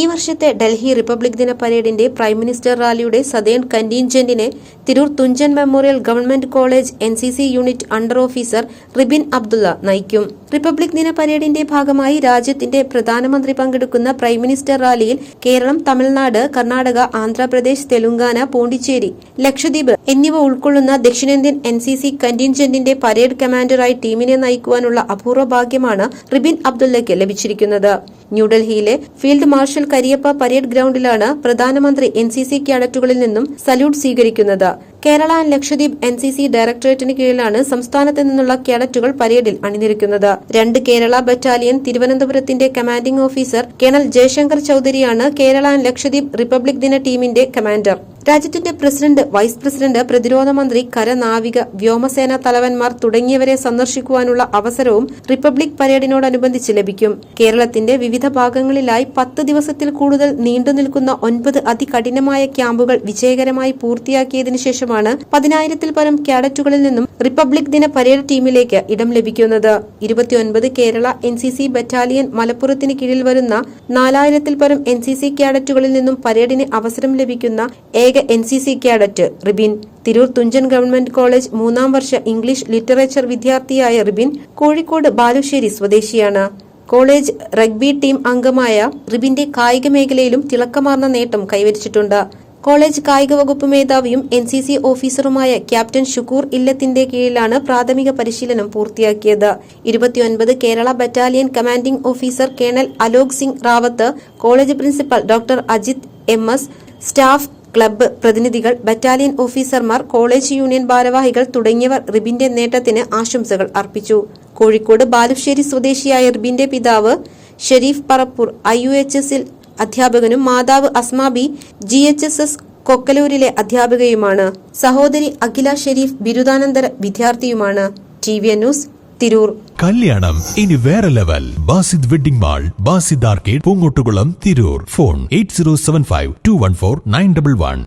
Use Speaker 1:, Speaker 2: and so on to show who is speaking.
Speaker 1: ഈ വർഷത്തെ ഡൽഹി റിപ്പബ്ലിക് ദിന പരേഡിന്റെ പ്രൈം മിനിസ്റ്റർ റാലിയുടെ southern കന്റീൻജന്റിനെ Tirur Thunchan memorial government college N unit under officer Ribin Abdulla നയിക്കും. റിപ്പബ്ലിക് ദിന പരേഡിന്റെ ഭാഗമായി രാജ്യത്തിന്റെ പ്രധാനമന്ത്രി പങ്കെടുക്കുന്ന പ്രൈം മിനിസ്റ്റർ റാലിയിൽ കേരളം തമിഴ്നാട് കർണാടക ആന്ധ്രാപ്രദേശ് തെലുങ്കാന പോണ്ടിച്ചേരി ലക്ഷദ്വീപ് എന്നിവ ഉൾക്കൊള്ളുന്ന ദക്ഷിണേന്ത്യൻ എൻ സി സി കന്റീൻജന്റിന്റെ പരേഡ് കമാൻഡറായി ടീമിനെ നയിക്കുവാനുള്ള അപൂർവ ഭാഗ്യമാണ് റിബിൻ അബ്ദുള്ളയ്ക്ക് ലഭിച്ചിരിക്കുന്നത്. ന്യൂഡൽഹിയിലെ ഫീൽഡ് മാർഷൽ കരിയപ്പ പരേഡ് ഗ്രൌണ്ടിലാണ് പ്രധാനമന്ത്രി എൻ സി സി നിന്നും സല്യൂട്ട് സ്വീകരിക്കുന്നത്. Kerala and Lakshadweep N C C ഡയറക്ടറേറ്റിന് കീഴിലാണ് സംസ്ഥാനത്ത് നിന്നുള്ള കേഡറ്റുകൾ പരേഡിൽ അണിനിരക്കുന്നത്. രണ്ട് കേരള ബറ്റാലിയൻ തിരുവനന്തപുരത്തിന്റെ കമാൻഡിംഗ് ഓഫീസർ കേണൽ ജയശങ്കർ ചൌധരിയാണ് കേരള ആൻഡ് ലക്ഷദ്വീപ് റിപ്പബ്ലിക് ദിന ടീമിന്റെ കമാൻഡർ. രാജ്യത്തിന്റെ പ്രസിഡന്റ് വൈസ് പ്രസിഡന്റ് പ്രതിരോധ മന്ത്രി കരനാവിക വ്യോമസേന തലവന്മാർ തുടങ്ങിയവരെ സന്ദർശിക്കുവാനുള്ള അവസരവും റിപ്പബ്ലിക് പരേഡിനോടനുബന്ധിച്ച് ലഭിക്കും. കേരളത്തിന്റെ വിവിധ ഭാഗങ്ങളിലായി പത്ത് ദിവസത്തിൽ കൂടുതൽ നീണ്ടുനിൽക്കുന്ന ഒൻപത് അതികഠിനമായ ക്യാമ്പുകൾ വിജയകരമായി പൂർത്തിയാക്കിയതിനു പതിനായിരത്തിൽ പരം കാഡറ്റുകളിൽ നിന്നും റിപ്പബ്ലിക് ദിന പരേഡ് ടീമിലേക്ക് ഇടം ലഭിക്കുന്നത്. ഇരുപത്തിയൊൻപത് Kerala N C C battalion മലപ്പുറത്തിന് കീഴിൽ വരുന്ന നാലായിരത്തിൽ പരം എൻ സി സി കാഡറ്റുകളിൽ നിന്നും പരേഡിന് അവസരം ലഭിക്കുന്ന ഏക N C C cadet Ribin. Tirur Thunchan government college മൂന്നാം വർഷ ഇംഗ്ലീഷ് ലിറ്ററേച്ചർ വിദ്യാർത്ഥിയായ റിബിൻ കോഴിക്കോട് ബാലുശ്ശേരി സ്വദേശിയാണ്. കോളേജ് റഗ്ബി ടീം അംഗമായ റിബിന്റെ കായിക മേഖലയിലും തിളക്കമാർന്ന നേട്ടം കൈവരിച്ചിട്ടുണ്ട്. കോളേജ് കായിക വകുപ്പ് മേധാവിയും എൻ സി സി ഓഫീസറുമായ ക്യാപ്റ്റൻ ഷുക്കൂർ ഇല്ലത്തിന്റെ കീഴിലാണ് പ്രാഥമിക പരിശീലനം പൂർത്തിയാക്കിയത്. ഇരുപത്തിയൊൻപത് Kerala battalion commanding officer colonel Alok Singh Rawat college principal doctor Ajith M S staff club പ്രതിനിധികൾ ബറ്റാലിയൻ ഓഫീസർമാർ കോളേജ് യൂണിയൻ ഭാരവാഹികൾ തുടങ്ങിയവർ റിബിന്റെ നേട്ടത്തിന് ആശംസകൾ അർപ്പിച്ചു. കോഴിക്കോട് ബാലുശ്ശേരി സ്വദേശിയായ റിബിന്റെ പിതാവ് Sharif Parappur I U H എസിൽ അധ്യാപകനും മാതാവ് Asmabi G H S S കൊക്കലൂരിലെ അധ്യാപികയുമാണ്. സഹോദരി അഖില ഷെരീഫ് ബിരുദാനന്തര വിദ്യാർത്ഥിയുമാണ്. T V news Tirur.
Speaker 2: കല്യാണം ഇനി വേറെ level. Basid wedding mall Basid arcade Poongottukulam Tirur. Phone eight zero seven five two one four nine double one.